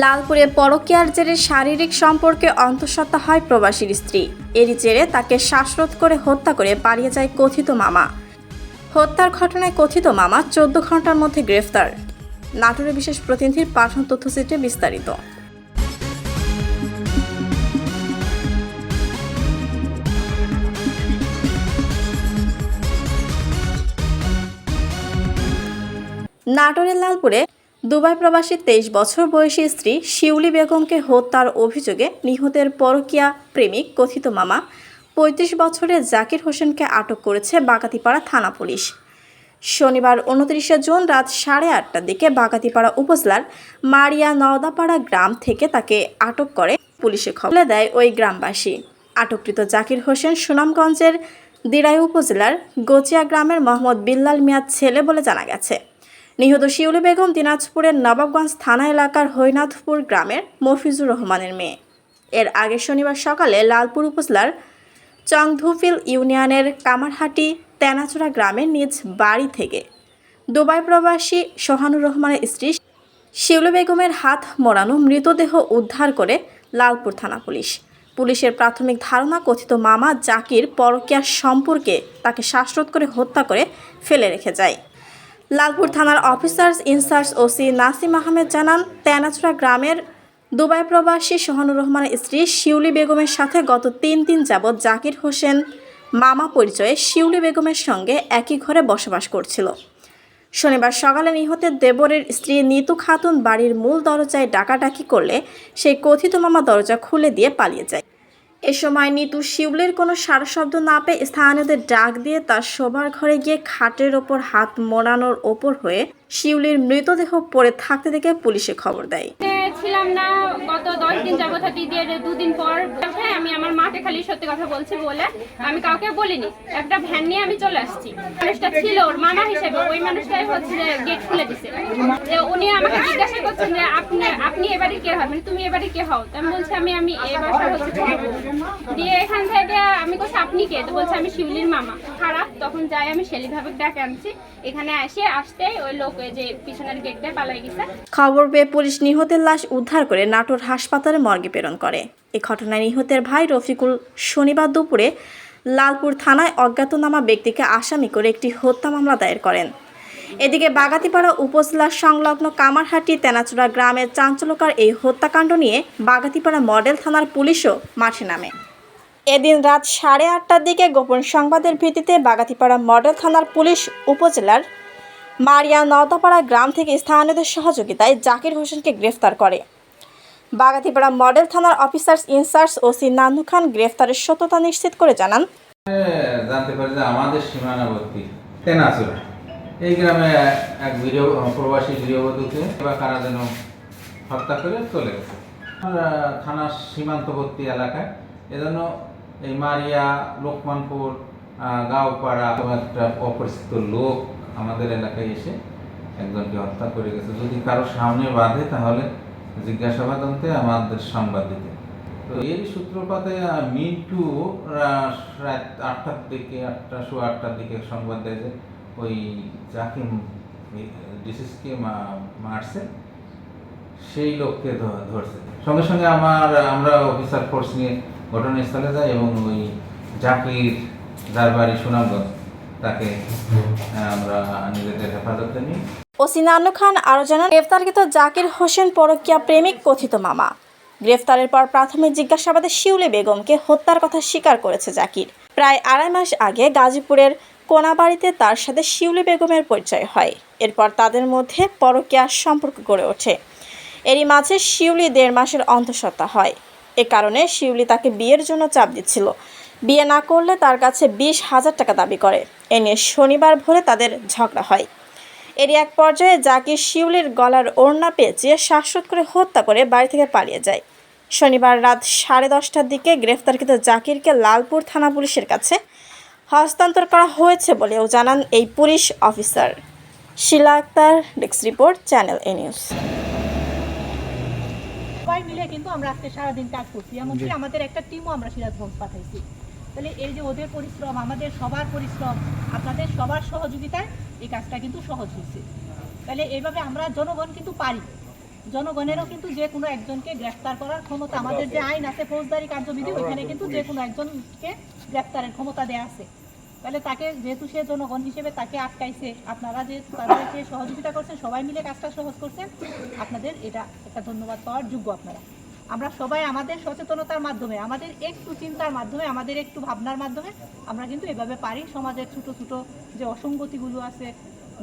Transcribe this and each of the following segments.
লালপুরে পরকীয়ার জেরে শারীরিক সম্পর্কে অন্তঃসত্ত্বা হয় প্রবাসীর স্ত্রী। এরই জেরে তাকে শ্বাসরোধ করে হত্যা করে পালিয়ে যায় কথিত মামা। হত্যার ঘটনায় কথিত মামা চোদ্দ ঘণ্টার মধ্যে গ্রেফতার। নাটোরের বিশেষ প্রতিনিধির পাঠন তথ্যচিত্রে বিস্তারিত। নাটোরের লালপুরে দুবাই প্রবাসী তেইশ বছর বয়সী স্ত্রী শিউলি বেগমকে হত্যার অভিযোগে নিহতের পরকিয়া প্রেমিক কথিত মামা পঁয়ত্রিশ বছরের জাকির হোসেনকে আটক করেছে বাগাতিপাড়া থানা পুলিশ। শনিবার উনত্রিশে জুন রাত সাড়ে আটটার দিকে বাগাতিপাড়া উপজেলার মারিয়া নওদাপাড়া গ্রাম থেকে তাকে আটক করে পুলিশে খবর দেয় ওই গ্রামবাসী। আটককৃত জাকির হোসেন সুনামগঞ্জের দিরাই উপজেলার গোচিয়া গ্রামের মোহাম্মদ বিল্লাল মিয়ার ছেলে বলে জানা গেছে। নিহত শিউলি বেগম দিনাজপুরের নবাবগঞ্জ থানা এলাকার হৈনাথপুর গ্রামের মফিজুর রহমানের মেয়ে। এর আগে শনিবার সকালে লালপুর উপজেলার চংধুফিল ইউনিয়নের কামারহাটি তেনাচুরা গ্রামের নিজ বাড়ি থেকে দুবাই প্রবাসী সোহানুর রহমানের স্ত্রী শিউলি বেগমের হাত মোড়ানো মৃতদেহ উদ্ধার করে লালপুর থানা পুলিশ। পুলিশের প্রাথমিক ধারণা, কথিত মামা জাকির পরকিয়া সম্পর্কে তাকে শ্বাসরোধ করে হত্যা করে ফেলে রেখে যায়। লালপুর থানার officers in charge OC Nasim Ahmed জানান তেনাচুরা গ্রামের দুবাই প্রবাসী সোহানুর রহমানের স্ত্রী শিউলি বেগমের সাথে গত তিন দিন যাবৎ জাকির হোসেন মামা পরিচয়ে শিউলি বেগমের সঙ্গে একই ঘরে বসবাস করছিল। শনিবার সকালে নিহতের দেবরের স্ত্রী নিতু খাতুন বাড়ির মূল দরজায় ডাকাডাকি করলে সেই কথিত মামা দরজা খুলে দিয়ে পালিয়ে যায়। এ সময় নিতু শিউলের কোনো সারশব্দ না পেয়ে স্থানীয়দের ডাক দিয়ে তার শোবার ঘরে গিয়ে খাটের ওপর হাত মোড়ানোর ওপর হয়ে শিউলির মৃতদেহ পড়ে থাকতে দেখে পুলিশে খবর দেয়। ছিলাম না গত দিন যাবত দিদির দুদিন পর। হ্যাঁ, আমি আমার মাকে খালি সত্যি কথা বলছি বলে আমি কাউকে বলিনি। একটা ভ্যান নিয়ে আমি চলে আসছি। মানুষটা ছিল ওর মামা হিসেবে। ওই মানুষটাই হচ্ছে যে গেট খুলে দিছে। যে উনি আমাকে জিজ্ঞাসা করছেন যে আপনি আপনি এবারে কে হন মানে তুমি এবারে কে হও? তো আমি বলছি আমি আমি এ বাসার হচ্ছে দিয়ে এখান থেকে আমি বলছি আপনি কে? তো বলছে আমি শিউলির মামা। খারাপ তখন যাই আমি শেলি ভাবে ডাকে আনছি। এখানে এসে আসতে ওই লোক যে পিছনের গেট দিয়ে পালাই গেছে। খবর পেয়ে পুলিশ নিহতের লাশ উদ্ধার করে নাটোর হাসপাতালে মর্গে প্রেরণ করে। এ ঘটনায় নিহতের ভাই রফিকুল শনিবার দুপুরে লালপুর থানায় অজ্ঞাতনামা ব্যক্তিকে আসামি করে একটি হত্যা মামলা দায়ের করেন। এদিকে বাগাতিপাড়া উপজেলার সংলগ্ন কামারহাটি তেনাচুরা গ্রামের চাঞ্চল্যকর এই হত্যাকাণ্ড নিয়ে বাগাতিপাড়া মডেল থানার পুলিশও মাঠে নামে। এদিন রাত সাড়ে আটটার দিকে গোপন সংবাদের ভিত্তিতে বাগাতিপাড়া মডেল থানার পুলিশ উপজেলার মারিয়া নওদাপাড়া গ্রাম থেকে স্থানীয়দের সহযোগিতায় জাকির হোসেনকে গ্রেফতার করে। বাগাতিপাড়া মডেল থানার officers in charge OC Nanu Khan গ্রেফতারের সত্যতা নিশ্চিত করে জানান। জানতে পারি যে আমাদের সীমানাবর্তী এই গ্রামে এক গৃহ প্রবাসী গৃহবধূকে বা কারা যেন হত্যা করে চলে গেছে। থানার সীমান্তবর্তী এলাকায় এজন্য এই মারিয়া, লোকমানপুর গাঁওপাড়া একটা অপরিচিত লোক আমাদের এলাকায় এসে একজনকে হত্যা করে গেছে। যদি কারও সামনে বাঁধে তাহলে জিজ্ঞাসাবাদ আনতে আমাদের তো এরই সূত্রপাতে মিন্টু রাত আটটার দিকে আটটা আটটার দিকে সংবাদ দেয় যে ওই যাকে ডিসিসকে মারছে সেই লোককে ধরছে। সঙ্গে সঙ্গে আমার আমরা অফিসার ফোর্স নিয়ে ঘটনাস্থলে যাই এবং ওই জাকির যার বাড়ি সুনামগঞ্জ তাকে আমরা নিজেদের হেফাজতে নিই। ওসি নানু খান আরও জানান, গ্রেফতারকৃত জাকির হোসেন পরকীয়া প্রেমিক কথিত মামা। গ্রেফতারের পর প্রাথমিক জিজ্ঞাসাবাদে শিউলি বেগমকে হত্যার কথা স্বীকার করেছে জাকির। প্রায় আড়াই মাস আগে গাজীপুরের কোনাবাড়িতে তার সাথে শিউলি বেগমের পরিচয় হয়। এরপর তাদের মধ্যে পরকীয়া সম্পর্ক গড়ে ওঠে। এরই মাঝে শিউলি দেড় মাসের অন্তঃসত্ত্বা হয়। এ কারণে শিউলি তাকে বিয়ের জন্য চাপ দিচ্ছিল। বিয়ে না করলে তার কাছে বিশ হাজার টাকা দাবি করে। এ নিয়ে শনিবার ভোরে তাদের ঝগড়া হয়। এরই এক পর্যায়ে জাকির শিউলির গলার ওড়না পেঁচিয়ে শ্বাসরোধ করে হত্যা করে বাড়ি থেকে পালিয়ে যায়। শনিবার রাত সাড়ে দশটার দিকে গ্রেফতারকৃত জাকিরকে লালপুর থানা পুলিশের কাছে হস্তান্তর করা হয়েছে বলেও জানান এই police officer. Shila Akter desk report channel A news. সবাই মিলে কিন্তু আমরা আজকে সারাদিন কাজ করছি। এমনকি আমাদের একটা টিমও আমরা সিরাজগঞ্জ পাঠাইছি। তাহলে এই যে ওদের পরিশ্রম আমাদের সবার পরিশ্রম আপনাদের সবার সহযোগিতায় এই কাজটা কিন্তু সহজ হয়েছে। তাহলে এইভাবে আমরা জনগণ কিন্তু পারি। জনগণেরও কিন্তু যে কোনো একজনকে গ্রেফতার করার ক্ষমতা আমাদের যে আইন আছে ফৌজদারি কার্যবিধি ওইখানে কিন্তু যে কোনো একজনকে গ্রেফতারের ক্ষমতা দেয়া আছে। তাহলে তাকে যেহেতু সে জনগণ হিসেবে তাকে আটকাইছে আপনারা যে তাদেরকে সহযোগিতা করছেন সবাই মিলে কাজটা সহজ করছেন আপনাদের এটা একটা ধন্যবাদ পাওয়ার যোগ্য আপনারা। আমরা সবাই আমাদের সচেতনতার মাধ্যমে আমাদের একটু চিন্তার মাধ্যমে আমাদের একটু ভাবনার মাধ্যমে আমরা কিন্তু এভাবে পারি সমাজের ছোট ছোট যে অসঙ্গতিগুলো আছে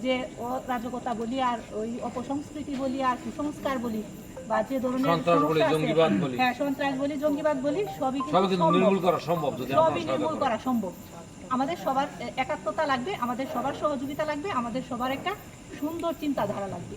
যে অরাজকতা বলি আর ওই অপসংস্কৃতি বলি আর কুসংস্কার বলি বা যে ধরনের বলি, আছে, জঙ্গিবাদ বলি। হ্যাঁ সন্ত্রাস বলি জঙ্গিবাদ বলি সবই। নির্মূল করা সম্ভব সবই নির্মূল করা সম্ভব আমাদের সবার একাত্মতা লাগবে আমাদের সবার সহযোগিতা লাগবে আমাদের সবার একটা সুন্দর চিন্তাধারা লাগবে